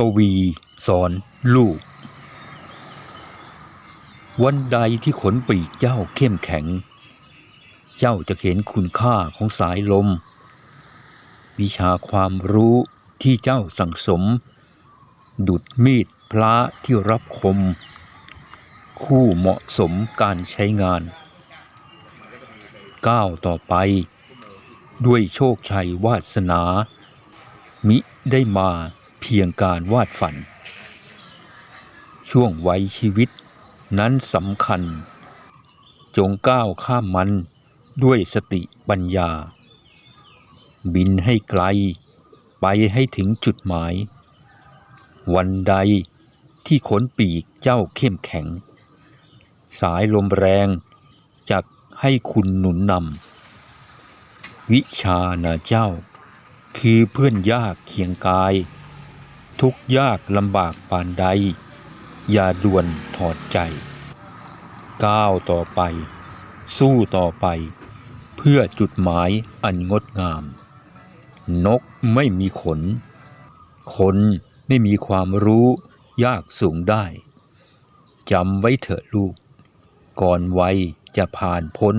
กวีสอนลูก วันใดที่ขนปีกเจ้าเข้มแข็ง เจ้าจะเห็นคุณค่าของสายลม วิชาความรู้ที่เจ้าสั่งสม ดุดมีดพระที่รับคม คู่เหมาะสมการใช้งาน ก้าวต่อไป ด้วยโชคชัยวาสนา มิได้มา พียงการวาดฝัน ช่วงวัยชีวิตนั้นสำคัญ จงก้าวข้ามมันด้วยสติปัญญา บินให้ไกล ไปให้ถึงจุดหมาย วันใดที่ขนปีกเจ้าเข้มแข็ง สายลมแรงจะให้คุณหนุนนำวิชานะเจ้า คือเพื่อนยากเคียงกาย ทุกยากลำบากปานใด อย่าด่วนถอดใจ ก้าวต่อไป สู้ต่อไป เพื่อจุดหมายอันงดงาม นกไม่มีขน คนไม่มีความรู้ยากสูงได้จำไว้เถอะลูก ก่อนวัยจะผ่านพ้น